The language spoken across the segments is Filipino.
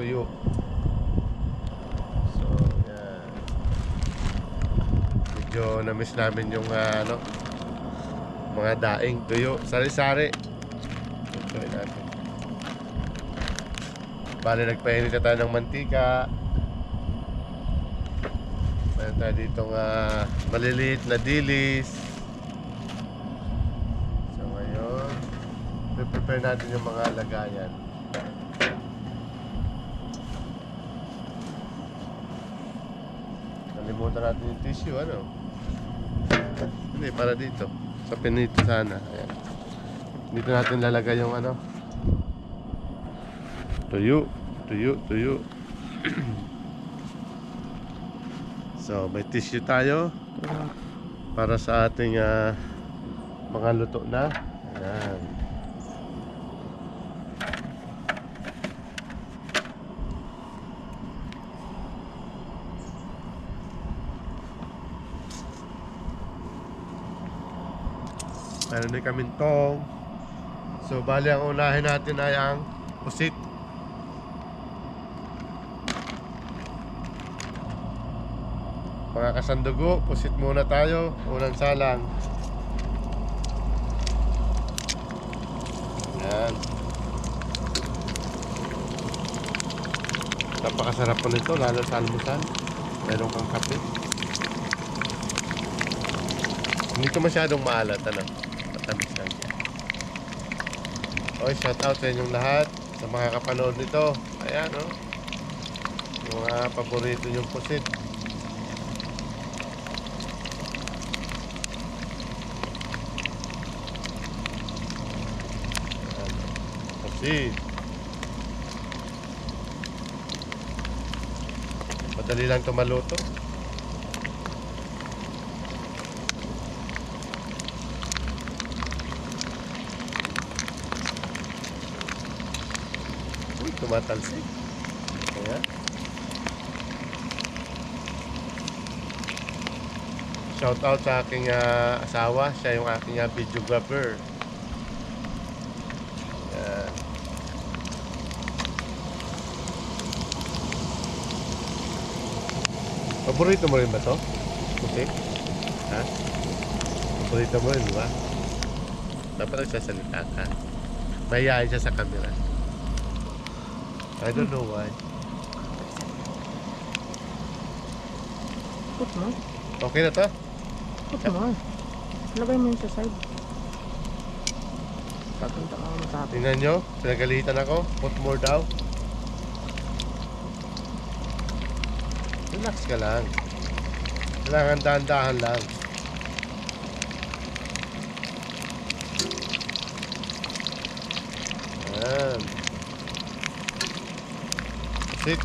tuyo. So, yan. Medyo na-miss namin yung ah, ano, mga daing tuyo. Sari-sari. Enjoy natin. Bale, nagpainit na tayo ng mantika. Meron tayo dito nga maliliit na dilis. So ngayon, prepare natin yung mga lagayan. Nalimutan natin yung tissue, ano? Hindi, para dito. Sa pinito sana. Ayan. Dito natin lalagay yung ano. Tuyo. Tuyo, tuyo. so, may tissue tayo para sa ating ah, mga luto na. Ayan. Meron din kaming tong. So, bali ang unahin natin ay ang pusit. Mga kasandugo, pusit muna tayo. Unang salang. Yan. Napakasarap po nito, lalo sa almusal. Meron kang kape. Hindi ito masyadong maalat, ano? Matamis lang siya. Okay, shout out sa inyong lahat. Sa mga kapanood nito. Ayan, oh. Yung mga paborito yung pusit. Pusit. Madali lang ito maluto. Tumatalsik. Ayan. Shout out sa aking ah, asawa. Siya yung aking uh, videographer. Ayan. Paborito mo rin ba to? Puti? Ha? Paborito mo rin, ba? Dapat nagsasalita ka. Mayayain siya sa camera. I don't know why. Put mo. Okay na to? Put mo. Lagay mo yun sa side. Papunta ka mo sa akin. Tingnan nyo, pinagalitan ako. Put more daw. Relax ka lang. Kailangan dahan-dahan lang. Ayan. Sit.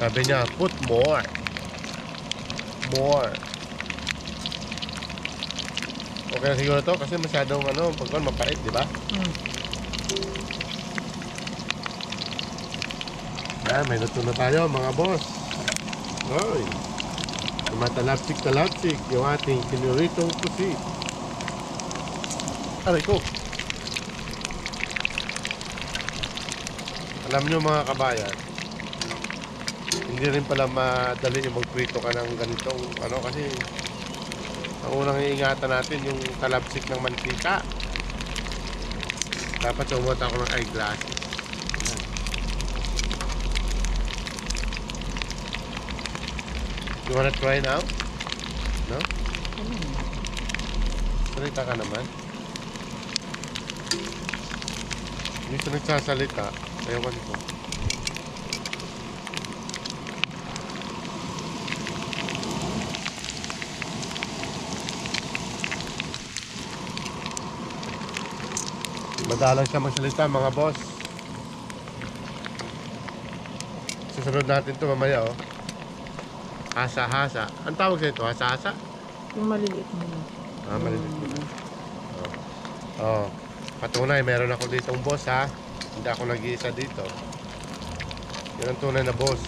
Sabi niya, put more. More. Okay na siguro to kasi masyadong ano, pagkuhan mapait, di ba? Hmm. Yan, may luto na tayo mga boss. Hoy. Tumatalapsik-talapsik yung ating pinuritong pusi. Aray ko. Alam nyo mga kabayan, hindi rin pala madali yung magprito ka ng ganitong ano kasi ang unang iingatan natin yung talapsik ng mantika. Dapat sumuot ako ng eyeglasses. You wanna try now? No? Salita ka naman. Hindi siya nagsasalita. Ayaw ko. Madalang siya magsalita mga boss. Susunod natin to mamaya oh. Hasa-hasa. Ang tawag sa ito? Hasa-hasa? Yung maliliit mo. Ah, maliliit mo na. Oh. Patunay, meron ako ditong boss ha. Hindi ako nag-iisa dito. Yan ang tunay na boss.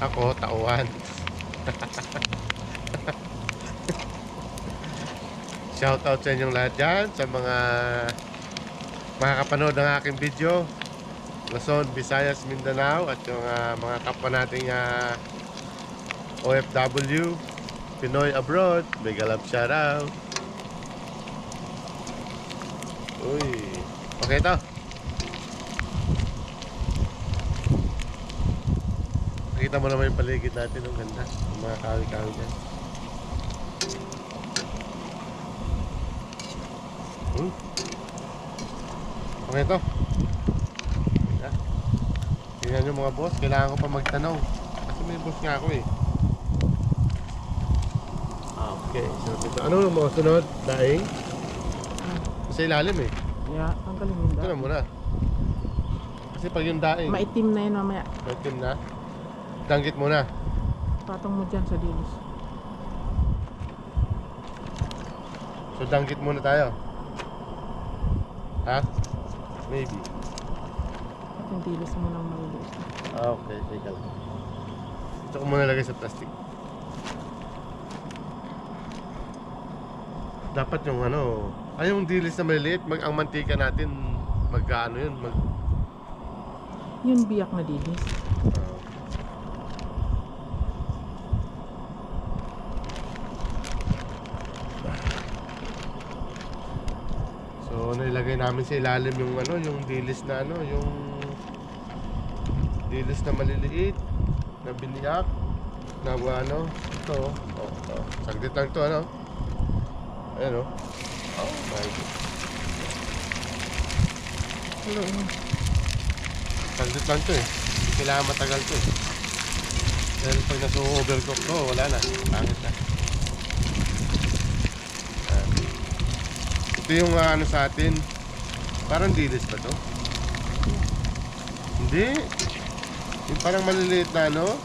Ako, tauhan. Shout out sa inyong lahat dyan, sa mga makakapanood ng aking video. Luzon, Visayas, Mindanao at yung ah, mga kapwa nating ah, OFW, Pinoy abroad. Big love shout out. Uy. Okay to. Nakita mo naman yung paligid natin. Ang ganda. Yung mga kawi-kawi dyan. Hmm. Okay to. Yeah. Tingnan nyo mga boss. Kailangan ko pa magtanong. Kasi may boss nga ako eh. Ah, Okay. So, ito. Ano yung mga sunod? Daing? Sa ilalim eh. Yeah, tanggalin mo Ito na yun. muna. Kasi pag yung daing, Maitim na yun mamaya. may team na. Danggit muna. Patong mo dyan sa dilis. So danggit muna tayo. Ha? Maybe. At yung dilis mo ng maliliit. Ah, okay. Teka lang. Ito ko muna lagay sa plastic. Dapat yung ano, ay yung dilis na maliliit, mag, ang mantika natin, magkaano yun, mag, Yung biyak na dilis. So, nilagay namin sa ilalim yung ano, yung dilis na ano, yung dilis na maliliit na biniyak na ano, ito, oh, oh, saglit lang to ano. Ayan oh. Oh my God. Hello. Saglit lang to eh. Hindi kailangan matagal to eh. Dahil pag nasu-overcook to, wala na. Pangit na. Ayan. Ito yung ah, ano sa atin. Parang dilis ba to? Hindi. Yung parang maliliit na ano.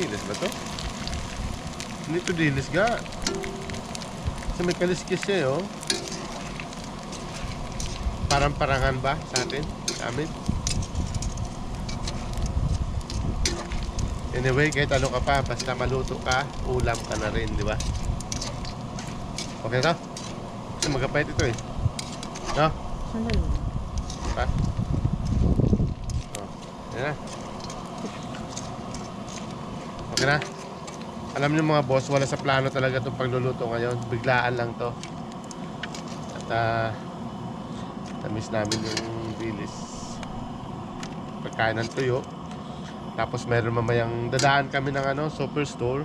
Dilis ba to? Hindi to dilis ga. Kasi may kaliskis siya eh, oh. Parang parangan ba sa atin? Sa amin? Anyway, kahit ano ka pa, basta maluto ka, ulam ka na rin, di ba? Okay na? Kasi magkapait ito eh. No? Sandali. Ha? Oh, yan na. Okay na? Alam niyo mga boss, wala sa plano talaga itong pagluluto ngayon. Biglaan lang to. At ah, Tamis namin yung bilis. Pagkain ng tuyo. Tapos meron mamayang dadaan kami ng ano, superstore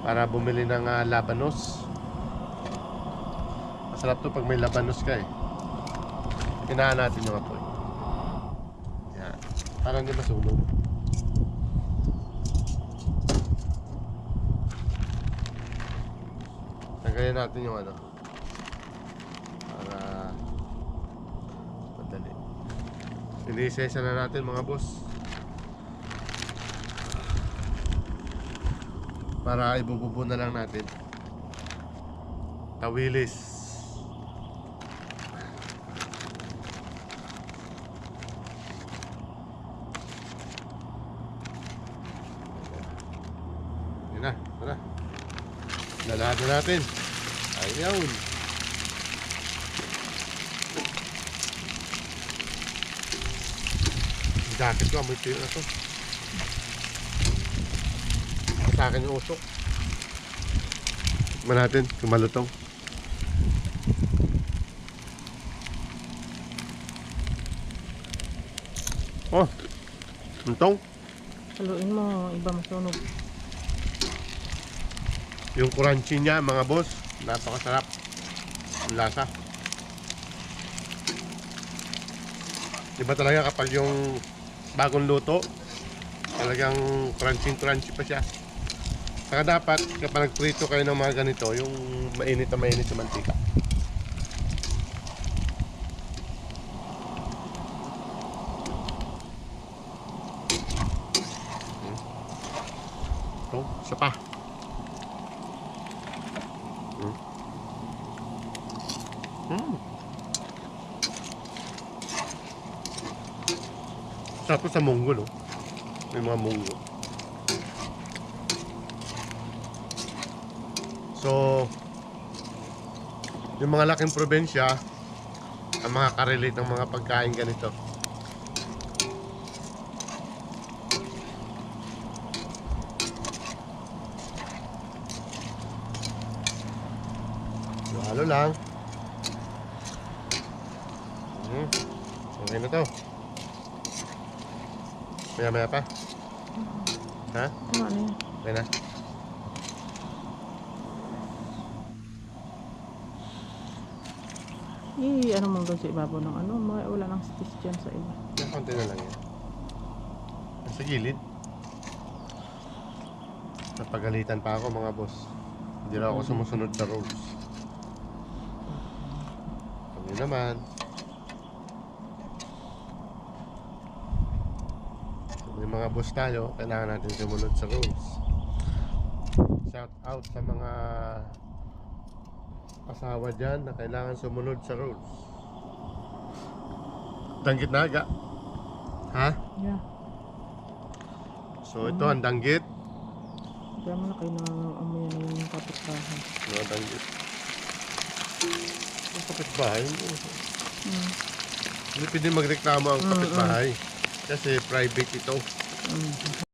para bumili ng ah, labanos. Masarap to pag may labanos ka eh. Hinaan natin yung apoy. Yan. Para hindi masunog. Tanggalin natin yung ano. Para madali. Inisesa na natin mga boss. Para ibububo na lang natin. Tawilis. Na, tara. Lalahad na natin. Ayaw. Yung jacket ko, amoy tuyo na to. Sa akin yung usok. Tikman natin kung malutong. Oh, lutong. Haluin mo, iba masunog. Yung crunchy niya mga boss, napakasarap. Ang lasa. Diba talaga kapag yung bagong luto, talagang crunchy crunchy pa siya. Saka dapat kapag nagprito kayo ng mga ganito, yung mainit na mainit na mantika. Hmm. Ito, isa pa. Mm. To sa munggo, no? May mga munggo. So, yung mga laking probinsya, ang mga karelate ng mga pagkain ganito. Halo lang. Hmm. Okay na to. Maya maya pa. Ha? Tama na yan. Na. Eh, ano mong doon sa ibabaw ng ano? Mga, wala nang stis dyan sa iba. Yung konti na lang yan. Nasa gilid. Napagalitan pa ako mga boss. Hindi na ako sumusunod sa rules. Kami naman. So, may mga boss tayo, kailangan natin sumunod sa rules. Shout out sa mga asawa dyan na kailangan sumunod sa rules. Danggit na aga. Ha? Yeah. So ito ang danggit. Kaya mo na kayo nangangamoy na yung kapitbahay. Ang danggit. Ang kapitbahay. Mm. Hindi pwede magreklamo ang kapitbahay. Kasi private ito. 嗯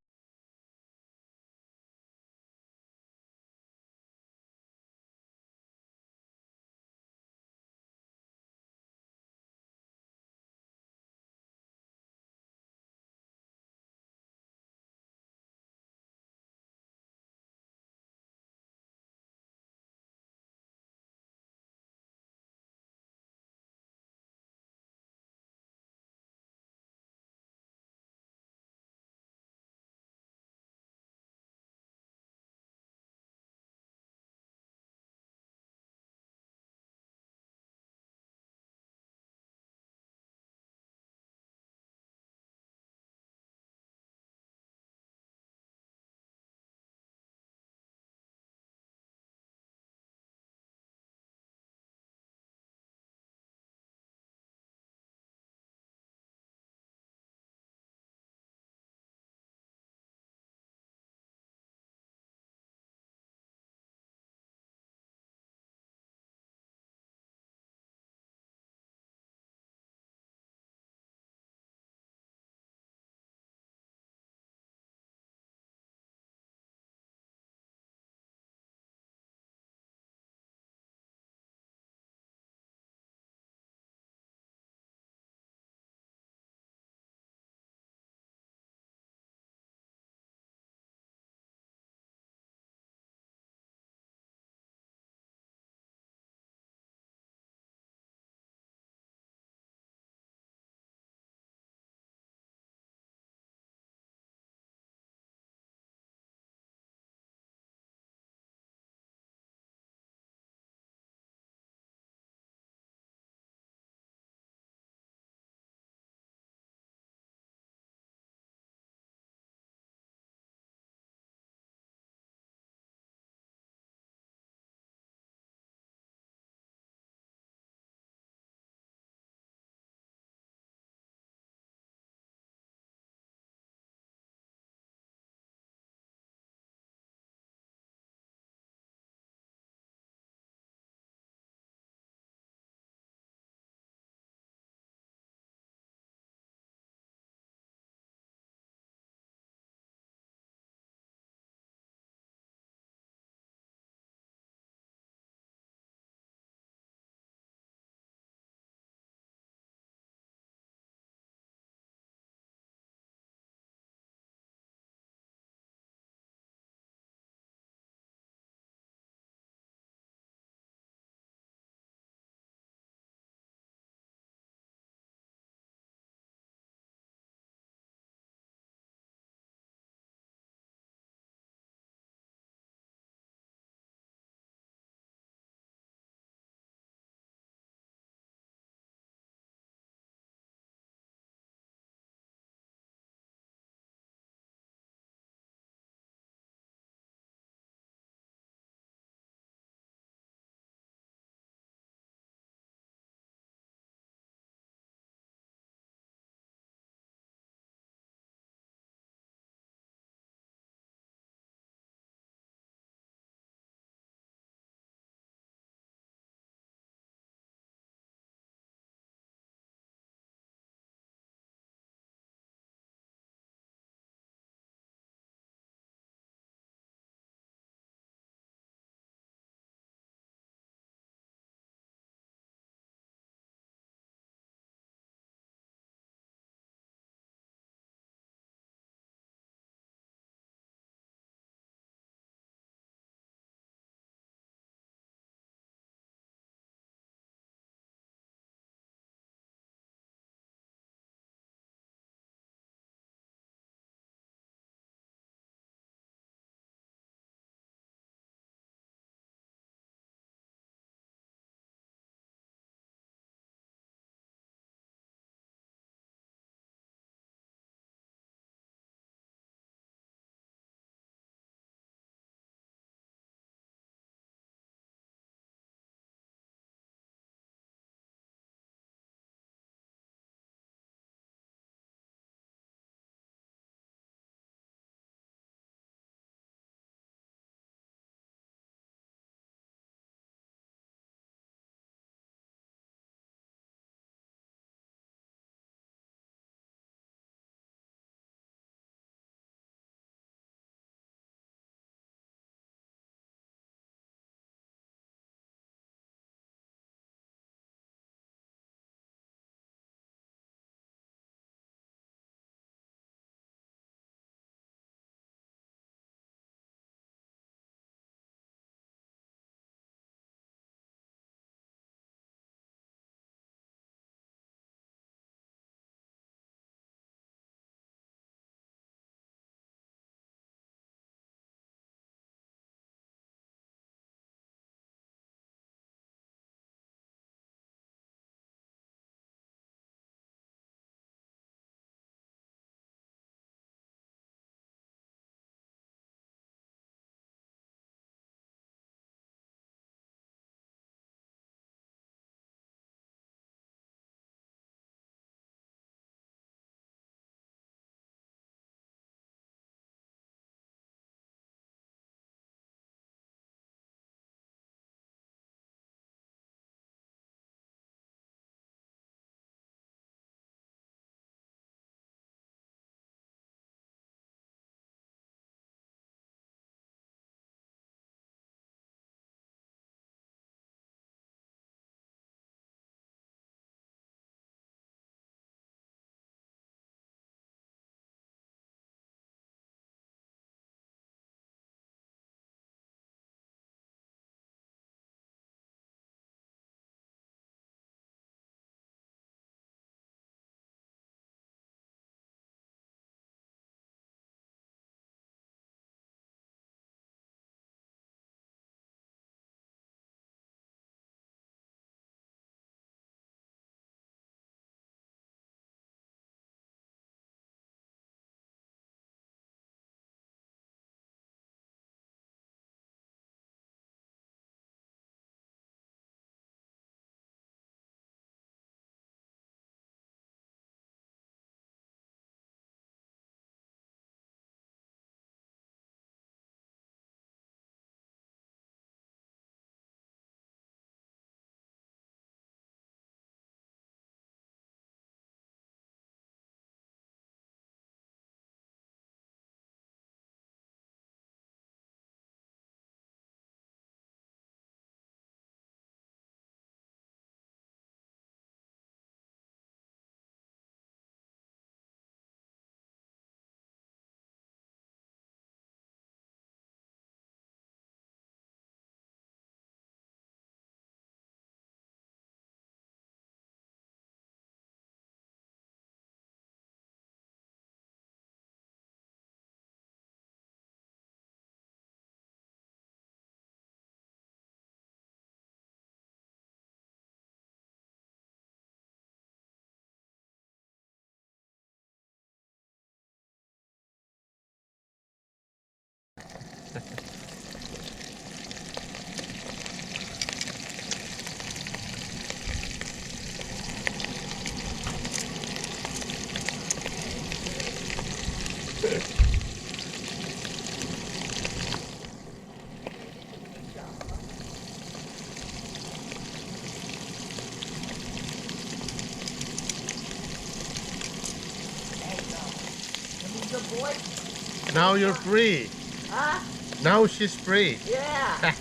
Mm. Now you're free. Ah, Now she's free. yeah.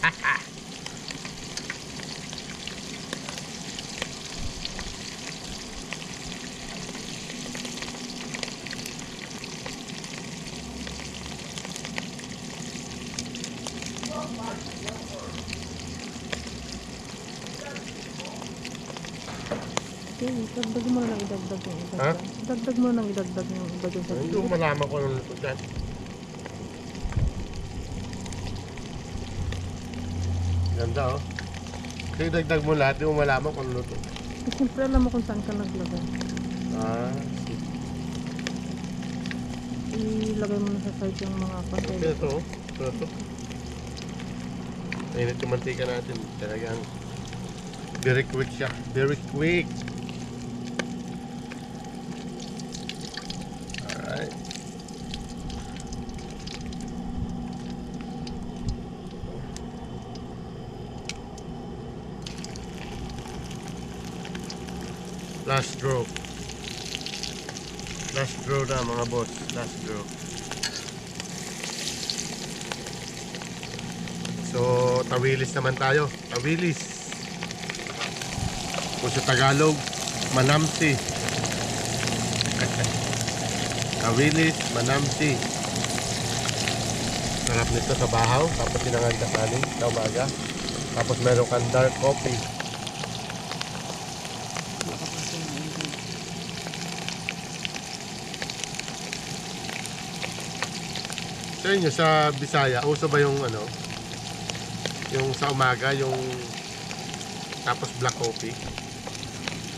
Okay, dagdag mo na lang idagdag yung iba. Ha? Dagdag mo na lang idagdag yung iba dyan sa Hindi ko malaman kung anong luto dyan. Ganda oh. Kaya dagdag mo lahat, di mo malaman kung anong luto. Eh, Siyempre alam mo kung saan ka naglagay. Ah, Ilagay mo na sa side yung mga Ito, container. ito, oh. ito, ito. Mainit yung mantika natin. Talagang very quick siya. Very quick. Last draw. Last draw na mga boss. Last draw. So, tawilis naman tayo. Tawilis. Kung sa Tagalog, manamsi. tawilis, manamsi. Sarap nito sa bahaw. Tapos sinangag na kanin sa umaga. Tapos meron kang dark coffee. Sa inyo, sa Bisaya, uso ba yung ano? Yung sa umaga, yung tapos black coffee?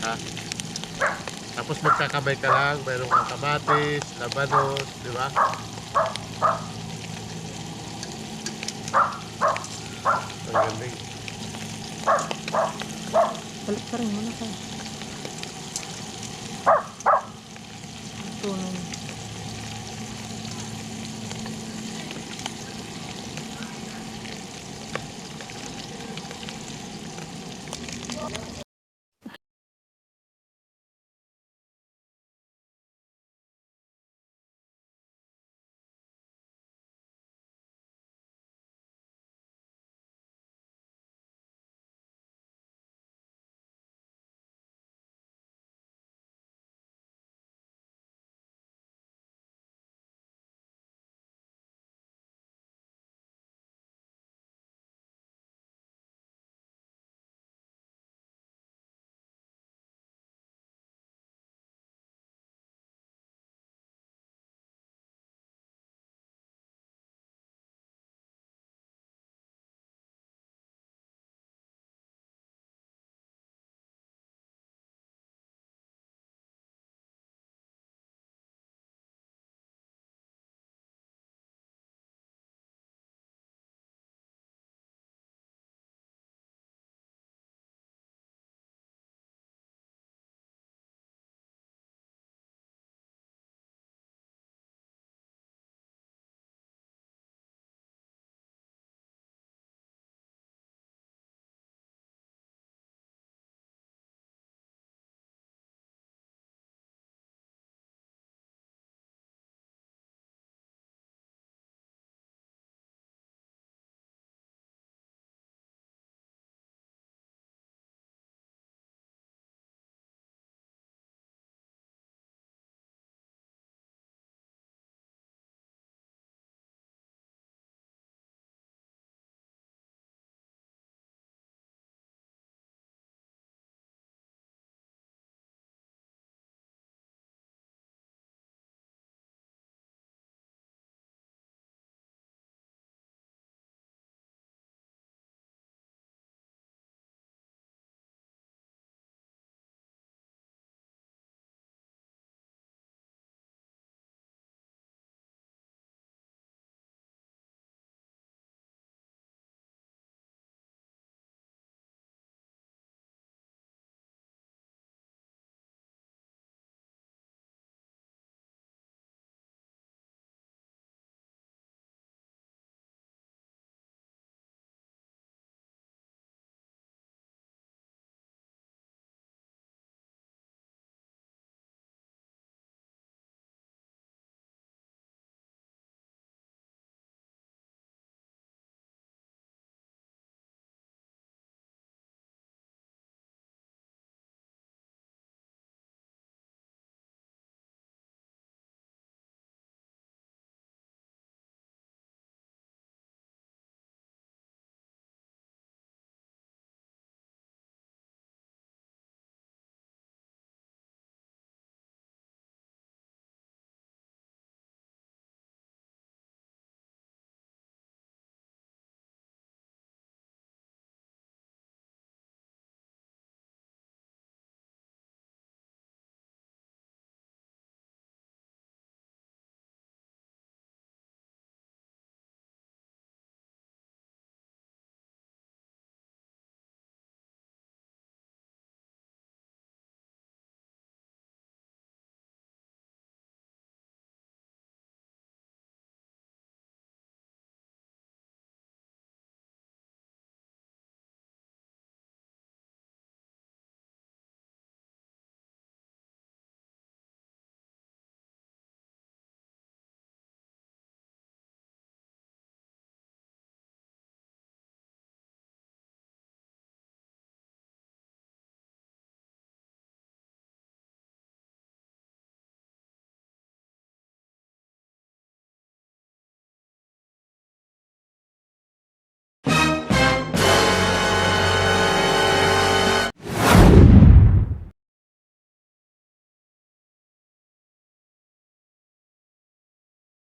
Ha? Tapos magkakabay ka lang, mayroon kang kamatis, labanos, di ba? Ang galing. Balik ka rin mo na ka.